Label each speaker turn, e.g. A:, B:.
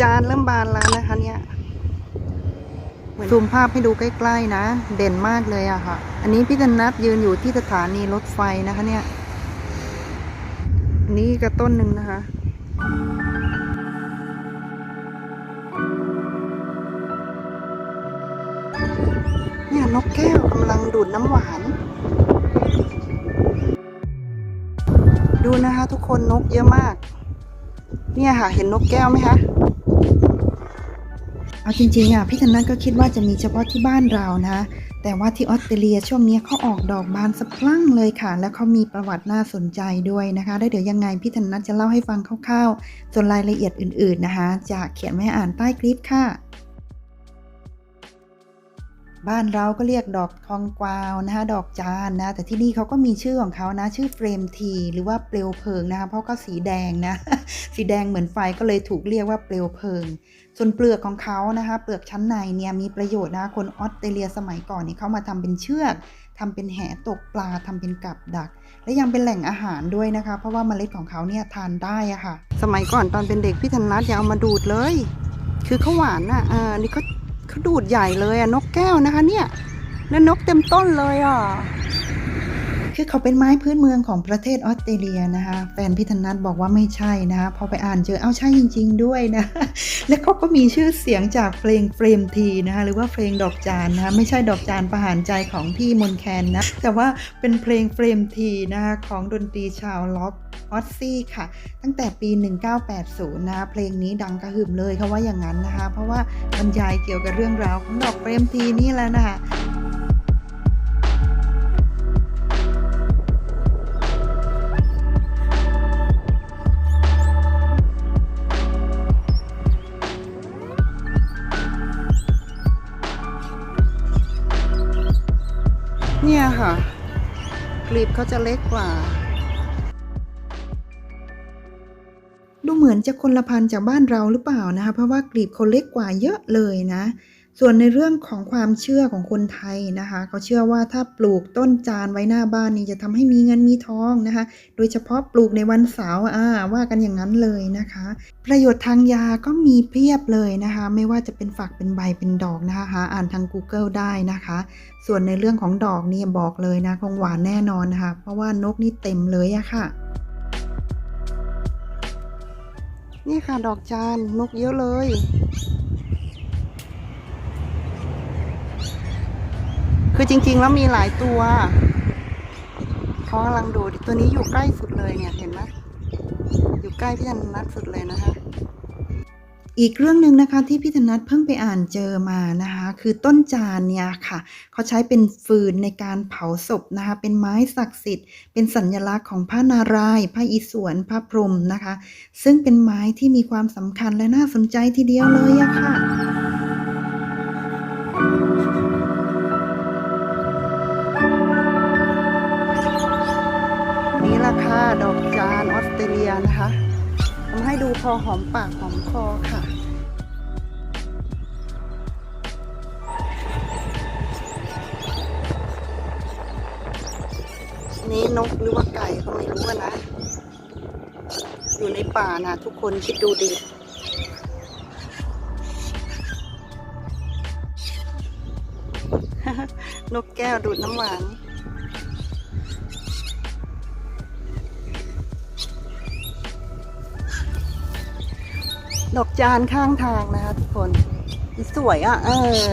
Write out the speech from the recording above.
A: จานเริ่มบานแล้วนะคะเนี่ยซูมภาพให้ดูใกล้ ๆ นะ เด่นมากเลยอะค่ะ อันนี้พี่ธนัทยืนอยู่ที่สถานีรถไฟนะคะเนี่ยอันนี้ก็ต้นหนึ่งนะคะเนี่ยนกแก้วกำลังดูดน้ำหวาน ดูนะคะ ทุกคนนกเยอะมาก เนี่ยค่ะ เห็นนกแก้วไหมคะ เอาจริงๆอะพี่ธนัทก็คิดว่าจะมีเฉพาะที่บ้านเรานะ แต่ว่าที่ออสเตรเลียช่วงนี้เขาออกดอกบานสะพรั่งเลยค่ะ แล้วเขามีประวัติน่าสนใจด้วยนะคะได้วเดี๋ยวยังไงพี่ธนัทจะเล่าให้ฟังคร่าวๆ ส่วนรายละเอียดอื่นๆนะคะ จะเขียนไว้อ่านใต้คลิปค่ะ บ้านเราก็เรียกดอกทองกวาวนะคะดอกจานนะ แต่ที่นี่เขาก็มีชื่อของเขานะ ชื่อเฟรมทีหรือว่าเปลวเพลิงนะคะเพราะก็สีแดงนะ สีแดงเหมือนไฟก็เลยถูกเรียกว่าเปลวเพลิง ส่วนเปลือกของเขานะคะ เปลือกชั้นในเนี่ยมีประโยชน์นะคนออสเตรเลียสมัยก่อนนี่เขามาทำเป็นเชือกทำเป็นแหตกปลาทำเป็นกับดัก และยังเป็นแหล่งอาหารด้วยนะคะ เพราะว่าเมล็ดของเขาเนี่ยทานได้อะค่ะ สมัยก่อนตอนเป็นเด็กพี่ธนัทยังเอามาดูดเลย คือเขาหวานอะอ่านี่เขา เขาดูดใหญ่เลยอะนกแก้วนะคะเนี่ยแล้วนกเต็มต้นเลยอะคือเขาเป็นไม้พื้นเมืองของประเทศออสเตรเลียนะคะแฟนพี่ธนัทบอกว่าไม่ใช่นะคะพอไปอ่านเจอเอ้าใช่จริง ๆ ด้วยนะ และเขาก็มีชื่อเสียงจากเพลงเฟรมทีนะคะหรือว่าเพลงดอกจานนะคะไม่ใช่ดอกจานประหารใจของพี่มนแคนนะ แต่ว่าเป็นเพลงเฟรมทีนะคะของดนตรีชาวล็อก ออสซี่ค่ะ ตั้งแต่ปี 1980 นะเพลงนี้ดังกระหึ่มเลยเขาว่าอย่างนั้นนะคะ เพราะว่าบรรยายเกี่ยวกับเรื่องราวของดอกเฟรมทีนี่แหละนะคะเนี่ยค่ะกลีบเขาจะเล็กกว่า ดูเหมือนจะคนละพันธุ์จากบ้านเราหรือเปล่านะคะ เพราะว่ากลีบเขาเล็กกว่าเยอะเลยนะ ส่วนในเรื่องของความเชื่อของคนไทยนะคะ เขาเชื่อว่าถ้าปลูกต้นจานไว้หน้าบ้านนี่จะทำให้มีเงินมีทองนะคะ โดยเฉพาะปลูกในวันเสาร์อ่าว่ากันอย่างนั้นเลยนะคะ ประโยชน์ทางยาก็มีเพียบเลยนะคะ ไม่ว่าจะเป็นฝักเป็นใบเป็นดอกนะคะหาอ่านทาง Google ได้นะคะ ส่วนในเรื่องของดอกนี่บอกเลยนะคงหวานแน่นอนนะคะเพราะว่านกนี่เต็มเลยอะค่ะ นี่ค่ะดอกจานนกเยอะเลย คือจริงๆแล้วมีหลายตัวเขากำลังดูตัวนี้อยู่ใกล้สุดเลยเนี่ยเห็นไหมอยู่ใกล้พี่ธนัทสุดเลยนะคะ อีกเรื่องหนึ่งนะคะที่พี่ธนัทเพิ่งไปอ่านเจอมานะคะคือต้นจานเนี่ยค่ะเขาใช้เป็นฟืนในการเผาศพนะคะเป็นไม้ศักดิ์สิทธิ์ เป็นสัญลักษณ์ของพระนารายณ์พระอิศวรพระพรหมนะคะ ซึ่งเป็นไม้ที่มีความสำคัญและน่าสนใจทีเดียวเลยอะค่ะนี่ราคาดอกจานออสเตรเลียนะคะ ทำให้ดูพอหอมปากหอมคอค่ะ นี่นกหรือว่าไก่ก็ไม่รู้นะ อยู่ในป่านะทุกคนคิดดูดินกแก้วดูดน้ำหวาน ดอกจานข้างทางนะคะทุกคนสวยอะ เออ